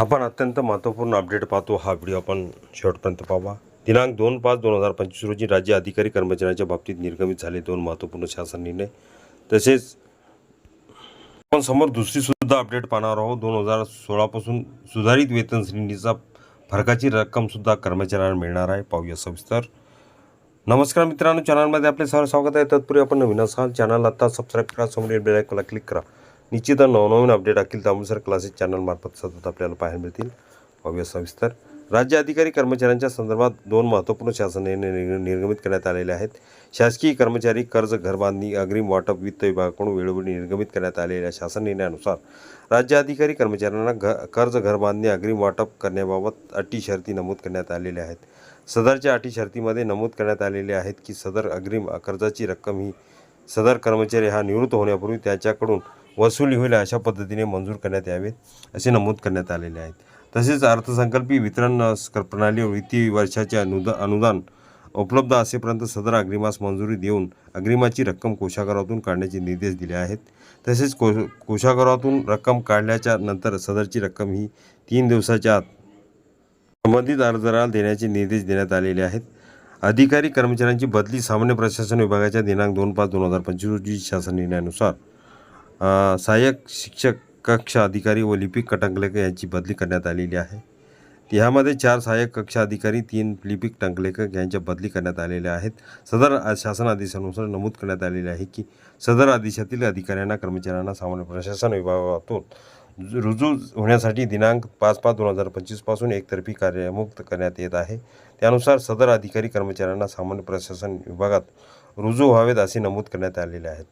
आपण अत्यंत महत्त्वपूर्ण अपडेट पाहतो. हा व्हिडिओ आपण शेवटपर्यंत पाहावा दिनांक दोन पाच दोन हजार पंचवीस रोजी राज्य अधिकारी कर्मचाऱ्यांच्या बाबतीत निर्गमित झाले दोन महत्त्वपूर्ण शासन निर्णय. तसेच आपण समोर दुसरीसुद्धा अपडेट पाहणार आहोत. दोन हजार सोळापासून सुधारित वेतन श्रेणीचा फरकाची रक्कमसुद्धा कर्मचाऱ्यांना मिळणार आहे. पाहूया सविस्तर. नमस्कार मित्रांनो चॅनलमध्ये आपले सर्व स्वागत आहे. तत्पूर्वी आपण नवीन असाल चॅनल आता सबस्क्राईब करा समोर बेल क्लिक करा. निश्चित नवनवीन अपडेट अखिल त्यानुसार क्लासेस चॅनलमार्फत सतत आपल्याला पाहायला मिळतील. पाहूया सविस्तर. राज्य अधिकारी कर्मचाऱ्यांच्या संदर्भात दोन महत्त्वपूर्ण शासन निर्णय निर्गमित करण्यात आलेले आहेत. शासकीय कर्मचारी कर्ज घरबांधणी अग्रिम वाटप वित्त विभागाकडून वेळोवेळी निर्गमित करण्यात आलेल्या शासन निर्णयानुसार राज्य अधिकारी कर्मचाऱ्यांना घ कर्ज घरबांधणी अग्रिम वाटप करण्याबाबत अटी शर्ती नमूद करण्यात आलेल्या आहेत. सदरच्या अटी शर्तीमध्ये नमूद करण्यात आलेले आहेत की सदर अग्रिम कर्जाची रक्कम ही सदर कर्मचारी हा निवृत्त होण्यापूर्वी त्याच्याकडून वसुली होईल अशा पद्धतीने मंजूर करण्यात यावेत असे नमूद करण्यात आलेले आहेत. तसेच अर्थसंकल्पीय वितरण प्रणाली प्रणालीवर वित्तीय वर्षाचे अनुदा अनुदान उपलब्ध असेपर्यंत सदर अग्रिमास मंजुरी देऊन अग्रिमाची रक्कम कोशागारातून काढण्याचे निर्देश दिले आहेत. तसेच को कोशागारातून रक्कम काढल्याच्या नंतर सदरची रक्कम ही तीन दिवसाच्या आत संबंधित अर्जदाराला देण्याचे निर्देश देण्यात आलेले आहेत. अधिकारी कर्मचाऱ्यांची बदली सामान्य प्रशासन विभागाच्या दिनांक दोन पाच दोन हजार पंचवीस रोजी शासन निर्णयानुसार सहाय्यक शिक्षक कक्ष अधिकारी व लिपिक कटंगलेकर यांची बदली करण्यात आलेली आहे. ह्यामध्ये चार सहाय्यक कक्ष अधिकारी तीन लिपिक टंकलेखक यांच्या बदली करण्यात आलेल्या आहेत. सदर शासन आदेशानुसार नमूद करण्यात आलेले आहे की सदर आदेशातील अधिकाऱ्यांना कर्मचाऱ्यांना सामान्य प्रशासन विभागातून रुजू होण्यासाठी दिनांक पाच पाच दोन हजार पंचवीसपासून एकतर्फी कार्यमुक्त करण्यात येत आहे. त्यानुसार सदर अधिकारी कर्मचाऱ्यांना सामान्य प्रशासन विभागात रुजू व्हावेत असे नमूद करण्यात आलेले आहेत.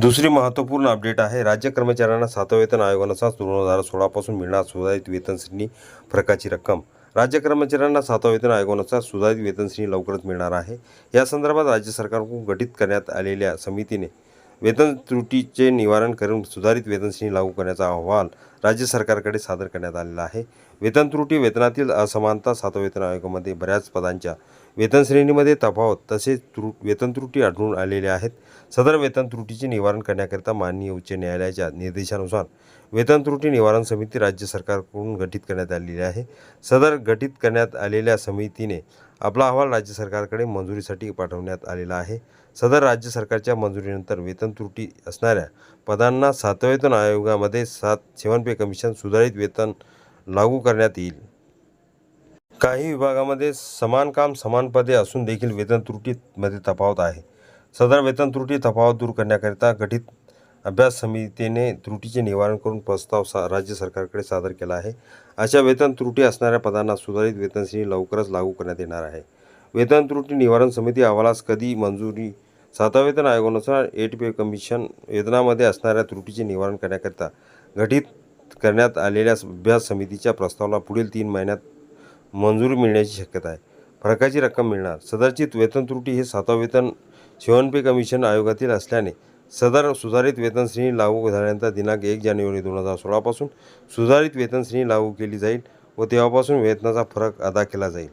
दुसरी महत्त्वपूर्ण अपडेट आहे राज्य कर्मचाऱ्यांना सातवा वेतन आयोगानुसार दोन हजार सोळापासून मिळणार सुधारित वेतनश्रेणी फरकाची रक्कम. राज्य कर्मचाऱ्यांना सातवा वेतन आयोगानुसार सुधारित वेतनश्रेणी लवकरच मिळणार आहे. या संदर्भात राज्य सरकारकडून गठीत करण्यात आलेल्या समितीने वेतन त्रुटीचे निवारण करून सुधारित वेतन श्रेणी लागू करण्याचा अहवाल राज्य सरकारकडे सादर करण्यात आलेला आहे. वेतन त्रुटी वेतनातील असमानता सातव्या वेतन आयोगामध्ये बऱ्याच पदांच्या वेतन श्रेणीमध्ये तफावत तसेच त्रू वेतन त्रुटी आढळून आलेल्या आहेत. सदर वेतन त्रुटीचे निवारण करण्याकरिता माननीय उच्च न्यायालयाच्या निर्देशानुसार वेतन त्रुटी निवारण समिती राज्य सरकारकडून गठीत करण्यात आलेली आहे. सदर गठीत करण्यात आलेल्या समितीने आपला अहवाल राज्य सरकारकडे मंजुरीसाठी पाठवण्यात आलेला आहे. सदर राज्य सरकारच्या मंजुरीनंतर वेतन त्रुटी असणाऱ्या पदांना सातवेतन आयोगामध्ये सात सेवन पे कमिशन सुधारित वेतन लागू करण्यात येईल. काही विभागामध्ये समान काम समान पदे असून देखील वेतन त्रुटीमध्ये तफावत आहे. सदर वेतन त्रुटी तफावत दूर करण्याकरिता गठीत अभ्यास समितीने त्रुटीचे निवारण करून प्रस्ताव सा राज्य सरकारकडे सादर केला आहे. अशा वेतन त्रुटी असणाऱ्या पदांना सुधारित वेतन श्रेणी लवकरच लागू करण्यात येणार आहे. वेतन त्रुटी निवारण समिती अहवालास कधी मंजुरी सातव्या वेतन आयोगानुसार एट पे कमिशन वेतनामध्ये असणाऱ्या त्रुटीचे निवारण करण्याकरिता गठीत करण्यात आलेल्या अभ्यास समितीच्या प्रस्तावाला पुढील तीन महिन्यात मंजुरी मिळण्याची शक्यता आहे. फरकाची रक्कम मिळणार. सदरची वेतन त्रुटी हे सातवा वेतन सेवन पे कमिशन आयोगातील असल्याने सदर सुधारित वेतन श्रेणी लागू झाल्यानंतर दिनांक एक जानेवारी दोन हजार सोळापासून सुधारित वेतन श्रेणी लागू केली जाईल व तेव्हापासून वेतनाचा फरक अदा केला जाईल.